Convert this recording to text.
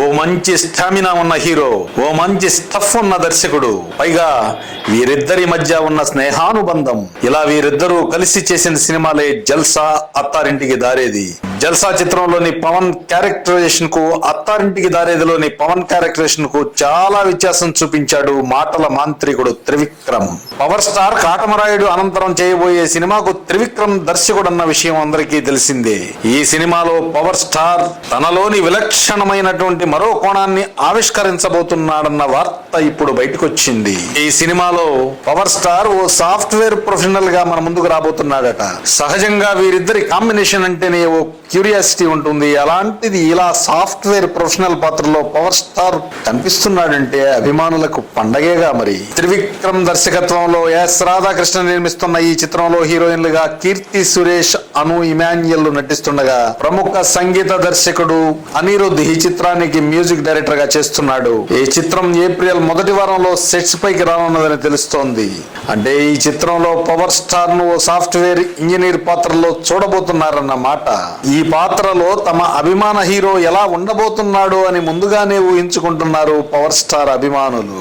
ఓ మంచి స్టామినా ఉన్న హీరో ఓ మంచి స్టఫ్ ఉన్న దర్శకుడు పైగా వీరిద్దరి మధ్య ఉన్న స్నేహానుబంధం. ఇలా వీరిద్దరూ కలిసి చేసిన సినిమాలే జల్సా అత్తారింటికి దారేది. జల్సా చిత్రంలోని పవన్ క్యారెక్టరైజేషన్కు అత్తారింటికి దారేదిలోని పవన్ క్యారెక్టరైజేషన్కు చాలా వ్యత్యాసం చూపించాడు మాటల మాంత్రికుడు త్రివిక్రమ్. పవర్ స్టార్ కాటమరాయుడు అనంతరం చేయబోయే సినిమాకు త్రివిక్రమ్ దర్శకుడు అన్న విషయం అందరికీ తెలిసిందే. ఈ సినిమాలో పవర్ స్టార్ తనలోని విలక్షణమైనటువంటి మరో కోణాన్ని ఆవిష్కరించబోతున్నాడన్న వార్త ఇప్పుడు బయటకొచ్చింది. ఈ సినిమాలో పవర్ స్టార్ ఓ సాఫ్ట్వేర్ ప్రొఫెషనల్గా మన ముందుకు రాబోతున్నాడట. సహజంగా వీరిద్దరి కాంబినేషన్ అంటేనే ఓ క్యూరియాసిటీ ఉంటుంది. అలాంటిది ఇలా సాఫ్ట్వేర్ ప్రొఫెషనల్ పాత్రలో పవర్ స్టార్ కనిపిస్తున్నాడంటే అభిమానులకు పండగేగా మరి. త్రివిక్రమ్ దర్శకత్వంలో ఎస్ రాధాకృష్ణ నిర్మిస్తున్న ఈ చిత్రంలో హీరోయిన్లుగా కీర్తి సురేష్ అను ఇమాన్యుల్ నటిస్తుండగా ప్రముఖ సంగీత దర్శకుడు అనిరుద్ ఈ చిత్రానికి మ్యూజిక్ డైరెక్టర్గా చేస్తున్నాడు. ఈ చిత్రం ఏప్రిల్ మొదటి వారంలో సెట్స్ పైకి రానున్నదని తెలుస్తోంది. అంటే ఈ చిత్రంలో పవర్ స్టార్ను ఓ సాఫ్ట్వేర్ ఇంజనీర్ పాత్రలో చూడబోతున్నారన్న మాట. ఈ పాత్రలో తమ అభిమాన హీరో ఎలా ఉండబోతున్నాడు అని ముందుగానే ఊహించుకుంటున్నారు పవర్ స్టార్ అభిమానులు.